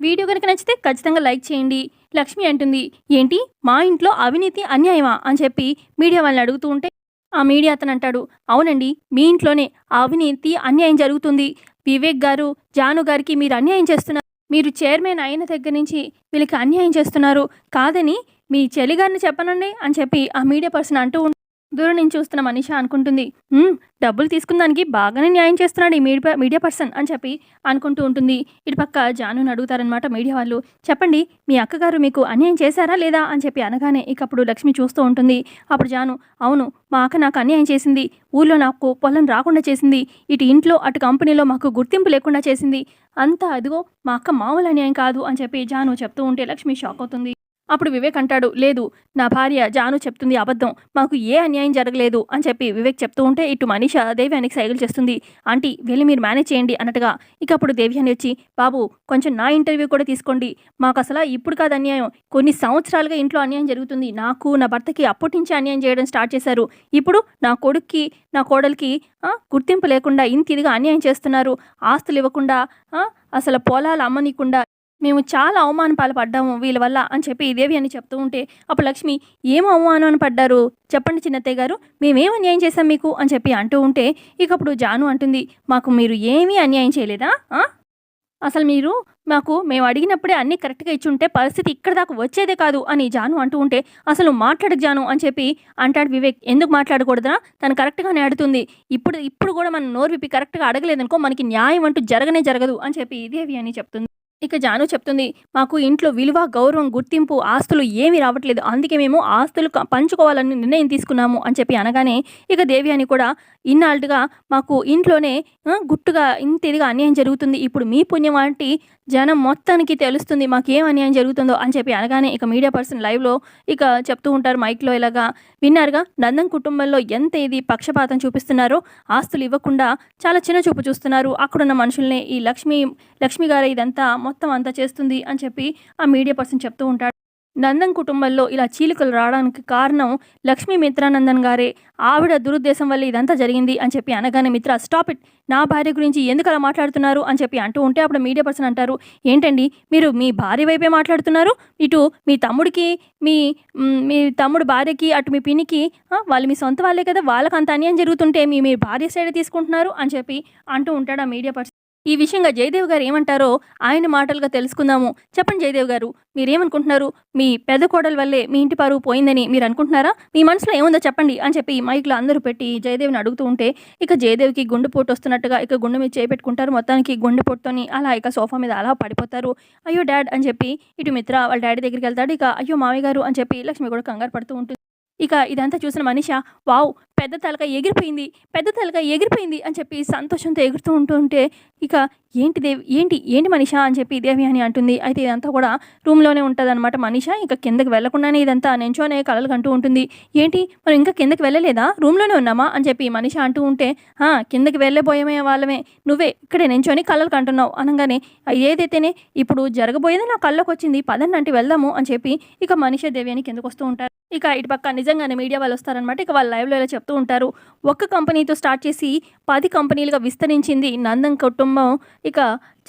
Video కనుక నచ్చితే ఖచ్చితంగా లైక్ చేయండి. లక్ష్మి అంటుంది ఏంటి? మా ఇంట్లో అవినీతి అన్యాయమా? అని చెప్పి మీడియా వాళ్ళని అడుగుతూ ఉంటే ఆ మీడియా అతను అంటాడు అవునండి మీ ఇంట్లోనే అవినీతి అన్యాయం జరుగుతుంది. వివేక్ గారు జాను గారికి మీరు అన్యాయం చేస్తున్నారు. మీరు చైర్మన్ అయిన దగ్గర నుంచి వీళ్ళకి అన్యాయం చేస్తున్నారు. కాదని మీ చెలిగారిని చెప్పనండి అని చెప్పి ఆ మీడియా పర్సన్ అంటూ దూరం నుంచి చూస్తున్న మనిష అనుకుంటుంది డబ్బులు తీసుకున్న దానికి బాగానే న్యాయం చేస్తున్నాడు ఈ మీడియా మీడియా పర్సన్ అని చెప్పి అనుకుంటూ ఉంటుంది. ఇటు పక్క జానుని అడుగుతారనమాట మీడియా వాళ్ళు చెప్పండి మీ అక్కగారు మీకు అన్యాయం చేశారా లేదా? అని చెప్పి అనగానే ఇక అప్పుడు లక్ష్మి చూస్తూ ఉంటుంది. అప్పుడు జాను అవును మా అక్క నాకు అన్యాయం చేసింది ఊళ్ళో నాకు పొలం రాకుండా చేసింది ఇటు ఇంట్లో అటు కంపెనీలో మాకు గుర్తింపు లేకుండా చేసింది. అంతా అదిగో మా అక్క మామూలు అన్యాయం కాదు అని చెప్పి జాను చెప్తూ ఉంటే లక్ష్మి షాక్ అవుతుంది. అప్పుడు వివేక్ అంటాడు లేదు నా భార్య జాను చెప్తుంది అబద్ధం మాకు ఏ అన్యాయం జరగలేదు అని చెప్పి వివేక్ చెప్తూ ఉంటే ఇటు మనీష దేవ్యానికి సైకిల్ చేస్తుంది. ఆంటీ వెళ్ళి మీరు మేనేజ్ చేయండి అన్నట్టుగా. ఇక అప్పుడు దేవ్యాని వచ్చి బాబు కొంచెం నా ఇంటర్వ్యూ కూడా తీసుకోండి. మాకు అసలు ఇప్పుడు కాదు అన్యాయం. కొన్ని సంవత్సరాలుగా ఇంట్లో అన్యాయం జరుగుతుంది. నాకు నా భర్తకి అప్పటి నుంచి అన్యాయం చేయడం స్టార్ట్ చేశారు. ఇప్పుడు నా కొడుక్కి నా కోడలికి గుర్తింపు లేకుండా ఇంత ఇదిగా అన్యాయం చేస్తున్నారు. ఆస్తులు ఇవ్వకుండా అసలు పొలాలు అమ్మనీయకుండా మేము చాలా అవమాన పాల్పడ్డాము వీళ్ళ వల్ల అని చెప్పి దేవి అని చెప్తూ ఉంటే అప్పుడు లక్ష్మి ఏం అవమానం పడ్డారు? చెప్పండి చిన్నత్తయ్య గారు మేమేం అన్యాయం చేశాం మీకు? అని చెప్పి అంటూ ఉంటే ఇక అప్పుడు జాను అంటుంది మాకు మీరు ఏమీ అన్యాయం చేయలేదా? అసలు మీరు మాకు మేము అడిగినప్పుడే అన్నీ కరెక్ట్గా ఇచ్చుంటే పరిస్థితి ఇక్కడ దాకా వచ్చేదే కాదు అని జాను అంటూ ఉంటే అసలు మాట్లాడక జాను అని చెప్పి అంటాడు వివేక్ ఎందుకు మాట్లాడకూడదా తను కరెక్ట్గానే అడుగుతుంది ఇప్పుడు ఇప్పుడు కూడా మనం నోరు విప్పి కరెక్ట్గా అడగలేదనుకో మనకి న్యాయం అంటూ జరగనే జరగదు అని చెప్పి ఇదేవి అని చెప్తుంది. ఇక జాను చెప్తుంది మాకు ఇంట్లో విలువ గౌరవం గుర్తింపు ఆస్తులు ఏమీ రావట్లేదు. అందుకే మేము ఆస్తులు పంచుకోవాలని నిర్ణయం తీసుకున్నాము అని చెప్పి అనగానే ఇక దేవి అని కూడా ఇన్నాళ్ళుగా మాకు ఇంట్లోనే గుట్టుగా ఇంత ఇదిగా అన్యాయం జరుగుతుంది. ఇప్పుడు మీ పుణ్యం వంటి జనం మొత్తానికి తెలుస్తుంది మాకేం అన్యాయం జరుగుతుందో అని చెప్పి అనగానే ఇక మీడియా పర్సన్ లైవ్లో ఇక చెప్తూ ఉంటారు మైక్లో ఇలాగా విన్నారుగా? నందన్ కుటుంబంలో ఎంత ఇది పక్షపాతం చూపిస్తున్నారో ఆస్తులు ఇవ్వకుండా చాలా చిన్న చూపు చూస్తున్నారు. అక్కడున్న మనుషుల్ని ఈ లక్ష్మి లక్ష్మి గారు ఇదంతా మొత్తం అంతా చేస్తుంది అని చెప్పి ఆ మీడియా పర్సన్ చెప్తూ ఉంటాడు. నందన్ కుటుంబంలో ఇలా చీలికలు రావడానికి కారణం లక్ష్మీ మిత్రానందన్ గారే. ఆవిడ దురుద్దేశం వల్ల ఇదంతా జరిగింది అని చెప్పి అనగానే మిత్ర స్టాప్ ఇట్. నా భార్య గురించి ఎందుకు అలా మాట్లాడుతున్నారు? అని చెప్పి అంటూ ఉంటే అప్పుడు మీడియా పర్సన్ అంటారు ఏంటండి? మీరు మీ భార్య వైపే మాట్లాడుతున్నారు? ఇటు మీ తమ్ముడికి మీ మీ తమ్ముడు భార్యకి అటు మీ పినికి వాళ్ళు మీ సొంత వాళ్ళే కదా వాళ్ళకి అంత అన్యాయం జరుగుతుంటే మీ మీ భార్య సైడ్ తీసుకుంటున్నారు? అని చెప్పి అంటూ ఉంటాడు ఆ మీడియా పర్సన్. ఈ విషయంగా జయదేవ్ గారు ఏమంటారో ఆయన మాటలుగా తెలుసుకుందాము. చెప్పండి జయదేవ్ గారు మీరేమనుకుంటున్నారు? మీ పెద్ద కోడల వల్లే మీ ఇంటి పరువు పోయిందని మీరు అనుకుంటున్నారా? మీ మనసులో ఏముందో చెప్పండి అని చెప్పి మైక్లో అందరూ పెట్టి జయదేవ్ని అడుగుతూ ఉంటే ఇక జయదేవ్కి గుండెపోటు వస్తున్నట్టుగా ఇక గుండె మీద చేపెట్టుకుంటారు. మొత్తానికి గుండెపోటుతోని అలా ఇక సోఫా మీద అలా పడిపోతారు. అయ్యో డాడ్ అని చెప్పి ఇటు మిత్ర వాళ్ళ డాడీ దగ్గరికి వెళ్తాడు. ఇక అయ్యో మామయ్య గారు అని చెప్పి లక్ష్మి కూడా కంగారు పడుతూ ఉంటుంది. ఇక ఇదంతా చూసిన మనిష వావ్ పెద్ద తలక ఎగిరిపోయింది పెద్ద తలక ఎగిరిపోయింది అని చెప్పి సంతోషంతో ఎగురుతూ ఉంటుంటే ఇక ఏంటి దేవి ఏంటి ఏంటి మనిష అని చెప్పి దేవి అని అంటుంది. అయితే ఇదంతా కూడా రూమ్లోనే ఉంటుంది అనమాట మనిష. ఇంకా కిందకి వెళ్ళకుండానే ఇదంతా నెంచోనే కలలు కంటూ ఉంటుంది. ఏంటి మనం ఇంకా కిందకి వెళ్ళలేదా? రూమ్లోనే ఉన్నామా? అని చెప్పి మనిష అంటూ ఉంటే "ఆ, కిందకి వెళ్ళబోయమే వాళ్ళమే. నువ్వే ఇక్కడే నించొని కళ్ళలు కంటున్నావు. అనగానే ఏదైతేనే ఇప్పుడు జరగబోయేది నా కళ్ళకు వచ్చింది. పదండి అంటే వెళ్దాము. అని చెప్పి ఇక మనిష దేవి అని కిందకు వస్తూ ఉంటారు. ఇక ఇటు పక్క నిజంగానే మీడియా వాళ్ళు వస్తారనమాట ఇక వాళ్ళ లైవ్లో ఇలా చెప్తూ ఉంటారు. ఒక్క కంపెనీతో స్టార్ట్ చేసి పది కంపెనీలుగా విస్తరించింది నందన్ కుటుంబం. ఇక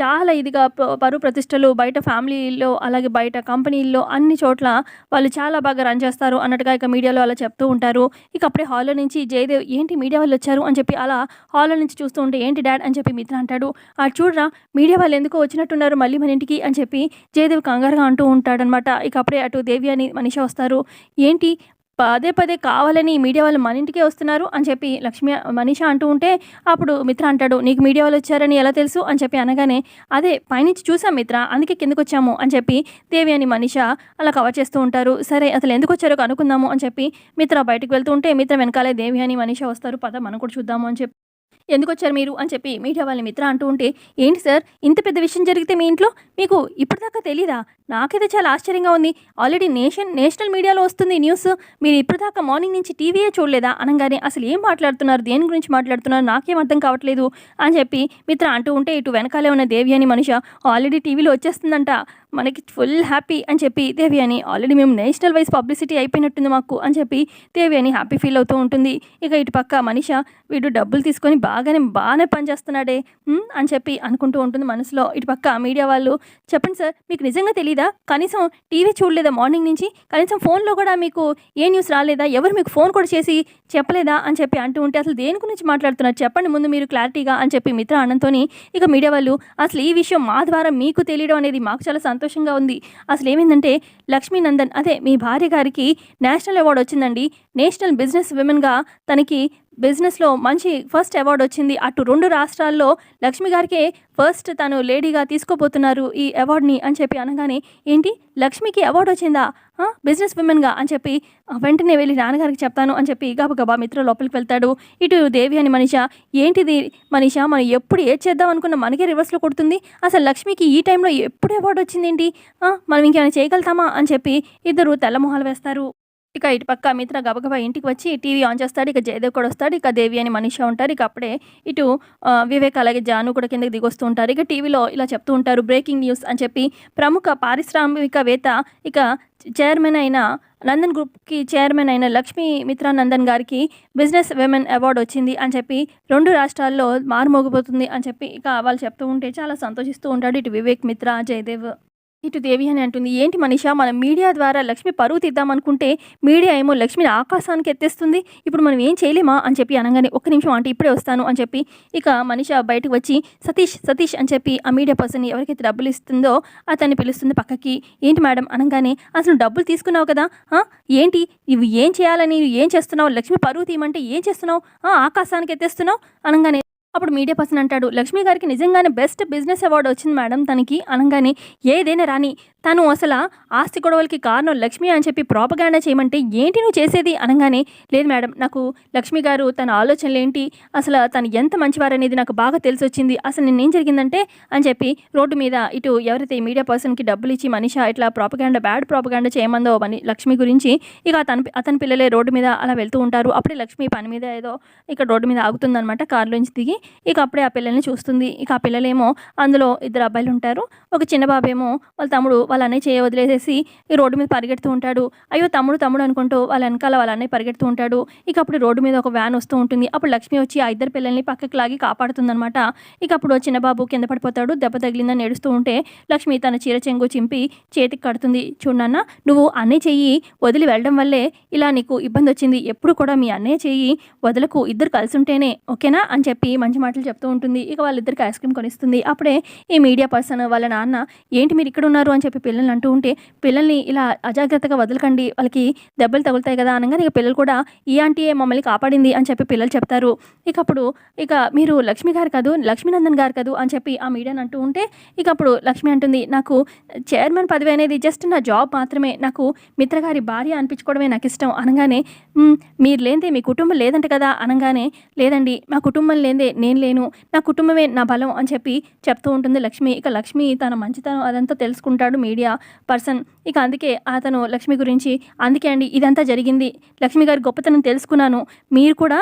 చాలా ఇదిగా ప- ప్రతిష్టలు బయట ఫ్యామిలీలో అలాగే బయట కంపెనీల్లో అన్ని చోట్ల వాళ్ళు చాలా బాగా రన్ చేస్తారు అన్నట్టుగా ఇక మీడియాలో అలా చెప్తూ ఉంటారు. ఇక అప్పుడే హాల్లో నుంచి జయదేవ్ ఏంటి మీడియా వాళ్ళు వచ్చారు అని చెప్పి అలా హాల్లో నుంచి చూస్తూ ఉంటే ఏంటి డాడ్ అని చెప్పి మిత్ర అంటాడు. ఆ చూడరా మీడియా వాళ్ళు ఎందుకో వచ్చినట్టున్నారు మళ్ళీ మన ఇంటికి అని చెప్పి జయదేవ్ కంగారుగా అంటూ ఉంటాడనమాట ఇక అప్పుడే అటు దేవి అని మనిషి వస్తారు. ఏంటి పదే పదే కావాలని మీడియా వాళ్ళు మన ఇంటికే వస్తున్నారు అని చెప్పి లక్ష్మి మనీష అంటూ ఉంటే అప్పుడు మిత్ర అంటాడు నీకు మీడియా వాళ్ళు వచ్చారని ఎలా తెలుసు? అని చెప్పి అనగానే అదే పైనుంచి చూసాం మిత్ర అందుకే కిందకు వచ్చాము అని చెప్పి దేవి అని మనీష అలా కవర్ చేస్తూ ఉంటారు. సరే అసలు ఎందుకు వచ్చారో కనుక్కుందాము అని చెప్పి మిత్ర బయటకు వెళ్తూ ఉంటే మిత్ర వెనకాలే దేవి అని మనీష వస్తారు. పద మనం కూడా చూద్దాము అని చెప్పి ఎందుకు వచ్చారు మీరు? అని చెప్పి మీడియా వాళ్ళ మిత్ర అంటూ ఉంటే ఏంటి సార్ ఇంత పెద్ద విషయం జరిగితే మీ ఇంట్లో? మీకు ఇప్పటిదాకా తెలీదా? నాకైతే చాలా ఆశ్చర్యంగా ఉంది. ఆల్రెడీ నేషన్ నేషనల్ మీడియాలో వస్తుంది న్యూస్ మీరు ఇప్పటిదాకా మార్నింగ్ నుంచి టీవీయే చూడలేదా? అనగానే అసలు ఏం మాట్లాడుతున్నారు? దేని గురించి మాట్లాడుతున్నారు? నాకేం అర్థం కావట్లేదు అని చెప్పి మిత్ర అంటూ ఉంటే ఇటు వెనకాలే ఉన్న దేవి అని మనిషి ఆల్రెడీ టీవీలో వచ్చేస్తుందంట. మనకి ఫుల్ హ్యాపీ అని చెప్పి దేవి అని ఆల్రెడీ మేము నేషనల్ వైజ్ పబ్లిసిటీ అయిపోయినట్టుంది మాకు అని చెప్పి దేవి అని హ్యాపీ ఫీల్ అవుతూ ఉంటుంది. ఇక ఇటు పక్క మనిష వీడు డబ్బులు తీసుకొని బాగానే బాగానే పనిచేస్తున్నాడే అని చెప్పి అనుకుంటూ ఉంటుంది మనసులో. ఇటు పక్క మీడియా వాళ్ళు చెప్పండి సార్ మీకు నిజంగా తెలియదు? లేదా కనీసం టీవీ చూడలేదా మార్నింగ్ నుంచి? కనీసం ఫోన్లో కూడా మీకు ఏ న్యూస్ రాలేదా? ఎవరు మీకు ఫోన్ కూడా చేసి చెప్పలేదా అని చెప్పి అంటూ ఉంటే అసలు దేని గురించి మాట్లాడుతున్నారు? చెప్పండి ముందు మీరు క్లారిటీగా అని చెప్పి మిత్ర అన్నంతోని ఇక మీడియా వాళ్ళు అసలు ఈ విషయం మా ద్వారా మీకు తెలియడం అనేది మాకు చాలా సంతోషంగా ఉంది. అసలు ఏమైందంటే లక్ష్మీ నందన్ అదే మీ భార్య గారికి నేషనల్ అవార్డు వచ్చిందండి. నేషనల్ బిజినెస్ విమెన్గా తనకి బిజినెస్లో మంచి ఫస్ట్ అవార్డు వచ్చింది. అటు రెండు రాష్ట్రాల్లో లక్ష్మి గారికే ఫస్ట్ తను లేడీగా తీసుకోబోతున్నారు ఈ అవార్డుని అని చెప్పి అనగానే ఏంటి? లక్ష్మికి అవార్డు వచ్చిందా? బిజినెస్ విమెన్గా? అని చెప్పి వెంటనే వెళ్ళి నాన్నగారికి చెప్తాను అని చెప్పి గబగబా మిత్ర లోపలికి వెళ్తాడు. ఇటు దేవి అని మనిష ఏంటిది మనిష? మనం ఎప్పుడు ఏది చేద్దాం అనుకున్న మనకే రివర్స్లో కొడుతుంది. అసలు లక్ష్మికి ఈ టైంలో ఎప్పుడు అవార్డు వచ్చిందేంటి? ఏంటి మనం ఇంకేమైనా చేయగలుగుతామా? అని చెప్పి ఇద్దరు తెల్లమొహాలు వేస్తారు. ఇక ఇటు పక్క మిత్ర గబగబా ఇంటికి వచ్చి టీవీ ఆన్ చేస్తాడు ఇక జయదేవ్ కూడా వస్తాడు ఇక దేవి అని మనిషి ఉంటారు ఇక అప్పుడే ఇటు వివేక్ అలాగే జాను కూడా కిందకి దిగొస్తూ ఉంటారు. ఇక టీవీలో ఇలా చెప్తూ ఉంటారు బ్రేకింగ్ న్యూస్ అని చెప్పి ప్రముఖ పారిశ్రామికవేత్త ఇక చైర్మన్ అయిన నందన్ గ్రూప్కి చైర్మన్ అయిన లక్ష్మీ మిత్రా నందన్ గారికి బిజినెస్ విమెన్ అవార్డు వచ్చింది అని చెప్పి రెండు రాష్ట్రాల్లో మారుమోగిపోతుంది అని చెప్పి ఇక వాళ్ళు చెప్తూ ఉంటే చాలా సంతోషిస్తూ ఉంటాడు ఇటు వివేక్ మిత్ర జయదేవ్. ఇటు దేవి అని అంటుంది ఏంటి మనిషా మనం మీడియా ద్వారా లక్ష్మి పరువు తీద్దామనుకుంటే మీడియా ఏమో లక్ష్మిని ఆకాశానికి ఎత్తేస్తుంది. ఇప్పుడు మనం ఏం చేయలేమా? అని చెప్పి అనగానే ఒక్క నిమిషం అంటే ఇప్పుడే వస్తాను అని చెప్పి ఇక మనిష బయటకు వచ్చి సతీష్ సతీష్ అని చెప్పి ఆ మీడియా పర్సన్ ఎవరికైతే డబ్బులు ఇస్తుందో అతన్ని పిలుస్తుంది పక్కకి. ఏంటి మేడం? అనగానే అసలు డబ్బులు తీసుకున్నావు కదా ఏంటి? ఇవి ఏం చేయాలని? ఏం చేస్తున్నావు? లక్ష్మి పరువు తీయమంటే ఏం చేస్తున్నావు? ఆ, ఆకాశానికి ఎత్తేస్తున్నావు? అనగానే అప్పుడు మీడియా పర్సన్ అంటాడు లక్ష్మి గారికి నిజంగానే బెస్ట్ బిజినెస్ అవార్డు వచ్చింది మేడం తనకి అనగానే ఏదైనా రాని తను అసలు ఆస్తి గొడవలకి కారణం లక్ష్మి అని చెప్పి ప్రాపగాండా చేయమంటే ఏంటి నువ్వు చేసేది? అనగానే లేదు మేడం నాకు లక్ష్మి గారు తన ఆలోచనలు ఏంటి అసలు తను ఎంత మంచివారనేది నాకు బాగా తెలిసి వచ్చింది అసలు నిన్నేం జరిగిందంటే? అని చెప్పి రోడ్డు మీద ఇటు ఎవరైతే మీడియా పర్సన్కి డబ్బులు ఇచ్చి మనిషి ఇట్లా ప్రాపగాండా బ్యాడ్ ప్రాపగాండా చేయమందో అని లక్ష్మి గురించి ఇక అతను అతని పిల్లలే రోడ్డు మీద అలా వెళ్తూ ఉంటారు. అప్పుడే లక్ష్మి పని మీద ఏదో ఇక్కడ రోడ్డు మీద ఆగుతుందన్నమాట కారులోంచి దిగి ఇక అప్పుడే ఆ పిల్లల్ని చూస్తుంది. ఇక ఆ పిల్లలేమో అందులో ఇద్దరు అబ్బాయిలు ఉంటారు. ఒక చిన్న బాబేమో వాళ్ళ తమ్ముడు వాళ్ళ అన్నయ్య చేయ వదిలేసేసి ఈ రోడ్డు మీద పరిగెడుతూ ఉంటాడు. అయ్యో తమ్ముడు తమ్ముడు అనుకుంటూ వాళ్ళ వెనకాల వాళ్ళ అన్నయ్య పరిగెడుతూ ఉంటాడు. ఇక అప్పుడు రోడ్డు మీద ఒక వ్యాన్ వస్తూ ఉంటుంది. అప్పుడు లక్ష్మి వచ్చి ఆ ఇద్దరు పిల్లల్ని పక్కకి లాగి కాపాడుతుందనమాట ఇక అప్పుడు చిన్న బాబు కింద పడిపోతాడు. దెబ్బ తగిలిందని ఏడుస్తూ ఉంటే లక్ష్మి తన చీర చెంగు చింపి చేతికి కడుతుంది. చూడన్న నువ్వు అన్నయ్య చెయ్యి వదిలి వెళ్ళడం వల్లే ఇలా నీకు ఇబ్బంది వచ్చింది. ఎప్పుడు కూడా మీ అన్నయ్య చెయ్యి వదలకు. ఇద్దరు కలిసి ఉంటేనే ఓకేనా? అని చెప్పి మంచి మాటలు చెప్తూ ఉంటుంది. ఇక వాళ్ళిద్దరికి ఐస్ క్రీమ్ కొనిస్తుంది. అప్పుడే ఈ మీడియా పర్సన్ వాళ్ళ నాన్న ఏంటి మీరు ఇక్కడ ఉన్నారు? అని చెప్పి పిల్లల్ని అంటూ ఉంటే పిల్లల్ని ఇలా అజాగ్రత్తగా వదలకండి. వాళ్ళకి దెబ్బలు తగులుతాయి కదా అనగానే ఇక పిల్లలు కూడా ఈ ఆంటీయే మమ్మల్ని కాపాడింది? అని చెప్పి పిల్లలు చెప్తారు. ఇక అప్పుడు ఇక మీరు లక్ష్మి గారు కాదు లక్ష్మీనందన్ గారు కాదు అని చెప్పి ఆ మీడియాని అంటూ ఉంటే ఇక అప్పుడు లక్ష్మి అంటుంది నాకు చైర్మన్ పదవి అనేది జస్ట్ నా జాబ్ మాత్రమే. నాకు మిత్రగారి భార్య అనిపించుకోవడమే నాకు ఇష్టం. అనగానే మీరు లేనిదే మీ కుటుంబం లేదంట కదా అనగానే లేదండి మా కుటుంబం లేనిదే నేను లేను నా కుటుంబమే నా బలం అని చెప్పి చెప్తూ ఉంటుంది లక్ష్మి. ఇక లక్ష్మి తన మంచితనం అదంతా తెలుసుకుంటాడు మీడియా పర్సన్. ఇక అందుకే అతను లక్ష్మి గురించి అందుకే అండి ఇదంతా జరిగింది. లక్ష్మి గారి గొప్పతనం తెలుసుకున్నాను. మీరు కూడా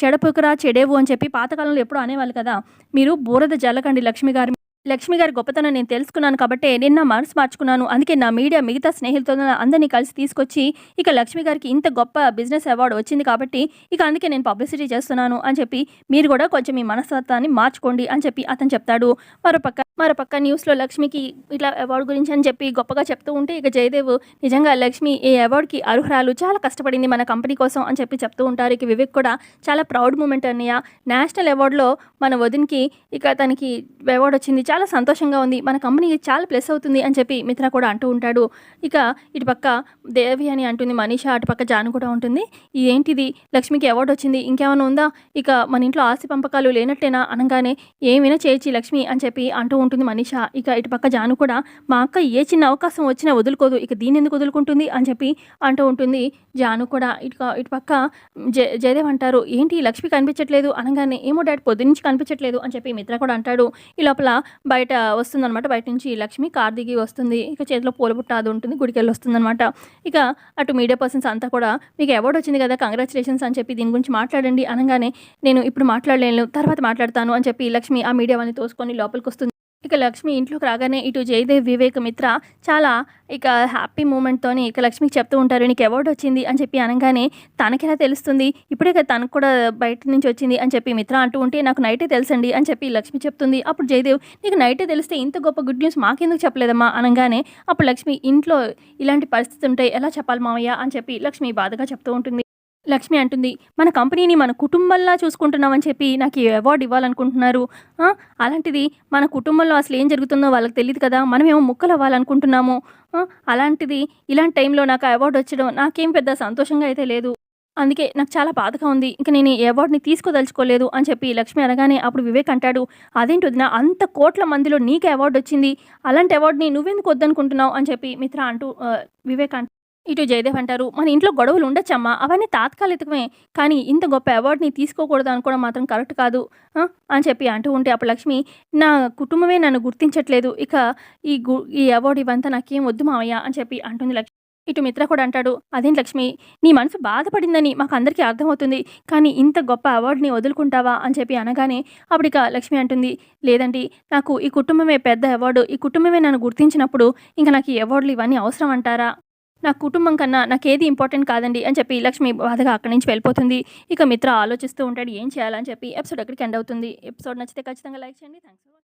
చెడపుకురా చెడేవు అని చెప్పి పాతకాలంలో ఎప్పుడూ అనేవాళ్ళు కదా. మీరు బూరద జల్లకండి లక్ష్మి గారి లక్ష్మి గారి గొప్పతనం నేను తెలుసుకున్నాను కాబట్టి నేను నా మనసు మార్చుకున్నాను. అందుకే నా మీడియా మిగతా స్నేహితులతో అందరినీ కలిసి తీసుకొచ్చి ఇక లక్ష్మి గారికి ఇంత గొప్ప బిజినెస్ అవార్డు వచ్చింది కాబట్టి ఇక అందుకే నేను పబ్లిసిటీ చేస్తున్నాను అని చెప్పి మీరు కూడా కొంచెం మీ మనస్తత్వాన్ని మార్చుకోండి అని చెప్పి అతను చెప్తాడు. మరోపక్క మరోపక్క న్యూస్లో లక్ష్మికి ఇట్లా అవార్డు గురించి అని చెప్పి గొప్పగా చెప్తూ ఉంటే ఇక జయదేవ్ నిజంగా లక్ష్మి ఈ అవార్డుకి అర్హురాలు. చాలా కష్టపడింది మన కంపెనీ కోసం అని చెప్పి చెప్తూ ఉంటారు. ఇక వివేక్ కూడా చాలా ప్రౌడ్ మూమెంట్ అన్నయ్య. నేషనల్ అవార్డులో మన వదిన్కి ఇక తనకి అవార్డు వచ్చింది. చాలా సంతోషంగా ఉంది. మన కంపెనీకి చాలా ప్లస్ అవుతుంది అని చెప్పి మిత్ర కూడా అంటూ ఉంటాడు. ఇక ఇటు పక్క దేవి అని అంటుంది మనీషా అటుపక్క జాను కూడా ఉంటుంది. ఇదేంటిది? లక్ష్మికి అవార్డు వచ్చింది. ఇంకేమైనా ఉందా? ఇక మన ఇంట్లో ఆస్తి పంపకాలు లేనట్టేనా? అనగానే ఏమైనా చేయొచ్చి లక్ష్మి అని చెప్పి అంటూ ఉంటుంది మనీషా. ఇక ఇటుపక్క జాను కూడా మా అక్క ఏ చిన్న అవకాశం వచ్చినా వదులుకోదు. ఇక దీన్ని ఎందుకు వదులుకుంటుంది? అని చెప్పి అంటూ ఉంటుంది జాను కూడా. ఇటు ఇటుపక్క జయ జయదేవ్ అంటారు ఏంటి ఈ లక్ష్మి కనిపించట్లేదు? అనగానే ఏమో డాడీ పొద్దు నుంచి కనిపించట్లేదు అని చెప్పి మిత్ర కూడా అంటాడు. ఈ లోపల బయట వస్తుందన్నమాట. బయట నుంచి లక్ష్మి కార్ దిగి వస్తుంది. ఇక చేతిలో పూలబుట్ట అది ఉంటుంది. గుడికి వెళ్ళి వస్తుందన్నమాట. ఇక అటు మీడియా పర్సన్స్ అంతా కూడా మీకు అవార్డు వచ్చింది కదా కంగ్రాచులేషన్స్ అని చెప్పి దీని గురించి మాట్లాడండి అనగానే నేను ఇప్పుడు మాట్లాడలేను తర్వాత మాట్లాడతాను అని చెప్పి లక్ష్మి ఆ మీడియా వాళ్ళని తోసుకొని లోపలికి వస్తుంది. ఇక లక్ష్మి ఇంట్లోకి రాగానే ఇటు జయదేవ్ వివేక్ మిత్ర చాలా ఇక హ్యాపీ మూమెంట్తోని ఇక లక్ష్మికి చెప్తూ ఉంటారు నీకు అవార్డు వచ్చింది అని చెప్పి అనగానే తనకెలా తెలుస్తుంది? ఇప్పుడే కదా తనకు కూడా బయట నుంచి వచ్చింది అని చెప్పి మిత్ర అంటూ ఉంటే నాకు నైటే తెలుసండి అని చెప్పి లక్ష్మి చెప్తుంది. అప్పుడు జయదేవ్ నీకు నైటే తెలిస్తే ఇంత గొప్ప గుడ్ న్యూస్ మాకెందుకు చెప్పలేదమ్మా అనగానే అప్పుడు లక్ష్మి ఇంట్లో ఇలాంటి పరిస్థితి ఉంటే ఎలా చెప్పాలి మామయ్య అని చెప్పి లక్ష్మి బాధగా చెప్తూ ఉంటుంది. లక్ష్మి అంటుంది మన కంపెనీని మన కుటుంబంలా చూసుకుంటున్నామని చెప్పి నాకు ఈ అవార్డు ఇవ్వాలనుకుంటున్నారు. అలాంటిది మన కుటుంబంలో అసలు ఏం జరుగుతుందో వాళ్ళకి తెలియదు కదా మనమేమో ముక్కలు అవ్వాలనుకుంటున్నాము అలాంటిది ఇలాంటి టైంలో నాకు అవార్డు వచ్చడం నాకేం పెద్ద సంతోషంగా అయితే లేదు. అందుకే నాకు చాలా బాధగా ఉంది. ఇంకా నేను ఈ అవార్డుని తీసుకోదలుచుకోలేదు అని చెప్పి లక్ష్మి అనగానే అప్పుడు వివేక్ అంటాడు అదేంటి వదిన అంత కోట్ల మందిలో నీకు అవార్డు వచ్చింది. అలాంటి అవార్డుని నువ్వెందుకు వద్దనుకుంటున్నావు? అని చెప్పి మిత్ర అంటూ వివేక్ అంటూ ఇటు జయదేవ్ అంటారు మన ఇంట్లో గొడవలు ఉండొచ్చమ్మా అవన్నీ తాత్కాలికమే కానీ ఇంత గొప్ప అవార్డుని తీసుకోకూడదు అనుకోవడం మాత్రం కరెక్ట్ కాదు అని చెప్పి అంటూ ఉంటే అప్పుడు లక్ష్మి నా కుటుంబమే నన్ను గుర్తించట్లేదు ఇక ఈ గు ఈ అవార్డు ఇవంతా నాకేం వద్దు మావయ్య అని చెప్పి అంటుంది లక్ష్మి. ఇటు మిత్ర కూడా అంటాడు అదేం లక్ష్మి నీ మనసు బాధపడిందని మాకు అందరికీ అర్థమవుతుంది కానీ ఇంత గొప్ప అవార్డుని వదులుకుంటావా? అని చెప్పి అనగానే అప్పుడు ఇక లక్ష్మి అంటుంది లేదండి నాకు ఈ కుటుంబమే పెద్ద అవార్డు ఈ కుటుంబమే నన్ను గుర్తించినప్పుడు ఇంకా నాకు ఈ అవార్డులు ఇవన్నీ అవసరం అంటారా? నా కుటుంబం కన్నా నాకేది ఇంపార్టెంట్ కాదండి అని చెప్పి లక్ష్మి బాధగా అక్కడి నుంచి వెళ్ళిపోతుంది. ఇక మిత్ర ఆలోచిస్తూ ఉంటాడు ఏం చేయాలని చెప్పి ఎపిసోడ్ ఎక్కడికి ఎండ్ అవుతుంది. ఎపిసోడ్ నచ్చితే ఖచ్చితంగా లైక్ చేయండి. థ్యాంక్స్